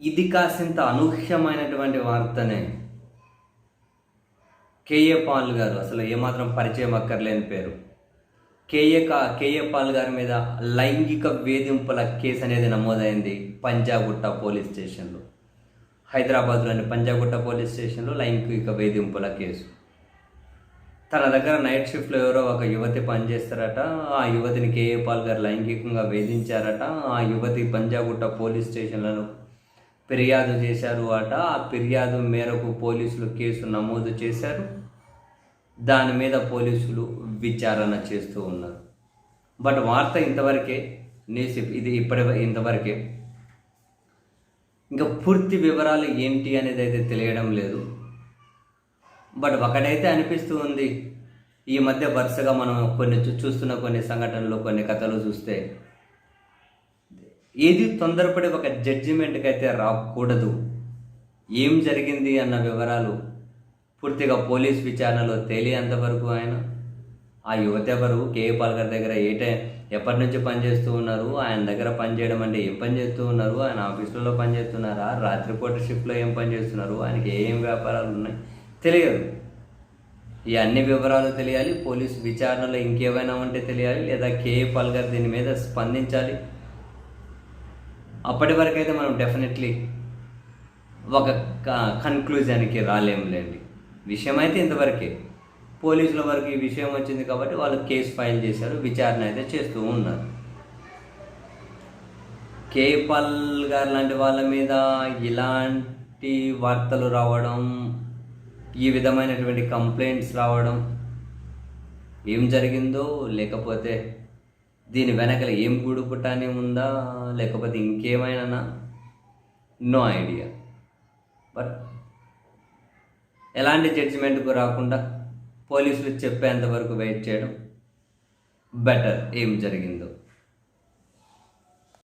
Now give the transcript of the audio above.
ఇది కాసింత అనూహ్యమైనటువంటి వార్తనే. KA Paul గారు అసలు ఏమాత్రం పరిచయం అక్కర్లేని పేరు. కేఏ కా కేఏ పాల్ గారి మీద లైంగిక వేధింపుల కేసు అనేది నమోదైంది పంజాగుట్ట పోలీస్ స్టేషన్లో. హైదరాబాద్లోని పంజాగుట్ట పోలీస్ స్టేషన్లో లైంగిక వేధింపుల కేసు. తన దగ్గర నైట్ షిఫ్ట్లో ఎవరో ఒక యువతి పనిచేస్తారట ఆ యువతిని కేఏ పాల్ గారు లైంగికంగా వేధించారట ఆ యువతి పంజాగుట్ట పోలీస్ స్టేషన్లలో ఫిర్యాదు చేశారు అట. ఆ ఫిర్యాదు మేరకు పోలీసులు కేసు నమోదు చేశారు. దాని మీద పోలీసులు విచారణ చేస్తూ ఉన్నారు. బట్ వార్త ఇంతవరకే న్యూస్ ఇది ఇప్పటి ఇంతవరకే. ఇంకా పూర్తి వివరాలు ఏంటి అనేది అయితే తెలియడం లేదు. బట్ ఒకటైతే అనిపిస్తూ ఉంది ఈ మధ్య వరుసగా మనం కొన్ని చూస్తున్న కొన్ని సంఘటనలు కొన్ని కథలు చూస్తే ఏది తొందరపడి ఒక జడ్జిమెంట్కి అయితే రాకూడదు. ఏం జరిగింది అన్న వివరాలు పూర్తిగా పోలీస్ విచారణలో తెలియంతవరకు ఆయన? ఆ యువత ఎవరు? కేఏ పాల్గర్ దగ్గర ఏ టైం ఎప్పటి నుంచి పనిచేస్తూ ఉన్నారు? ఆయన దగ్గర పనిచేయడం అంటే ఏం పని చేస్తూ ఉన్నారు? ఆయన ఆఫీసులలో పనిచేస్తున్నారా? రాత్రిపూట షిఫ్ట్లో ఏం పని చేస్తున్నారు? ఆయనకి ఏం వ్యాపారాలు ఉన్నాయి? తెలియదు. ఈ అన్ని వివరాలు తెలియాలి పోలీస్ విచారణలో ఇంకేమైనా ఉంటే తెలియాలి లేదా కేఏ పాల్గర్ దీని మీద స్పందించాలి? అప్పటి వరకు అయితే మనం డెఫినెట్లీ ఒక కన్క్లూజన్కి రాలేములేండి. విషయం అయితే ఇంతవరకే. పోలీసుల వరకు ఈ విషయం వచ్చింది కాబట్టి వాళ్ళు కేసు ఫైల్ చేశారు విచారణ అయితే చేస్తూ ఉన్నారు. కేపల్ గారు లాంటి వాళ్ళ మీద ఇలాంటి వార్తలు రావడం ఈ విధమైనటువంటి కంప్లైంట్స్ రావడం ఏం జరిగిందో లేకపోతే దీని వెనకల ఏం గూడుపుటాని ఉందా? లేకపోతే ఇంకేమైనా? No idea. బట్ ఎలాంటి జడ్జిమెంట్కు రాకుండా పోలీసులు చెప్పేంత వరకు వెయిట్ చేయడం బెటర్ ఏం జరిగిందో.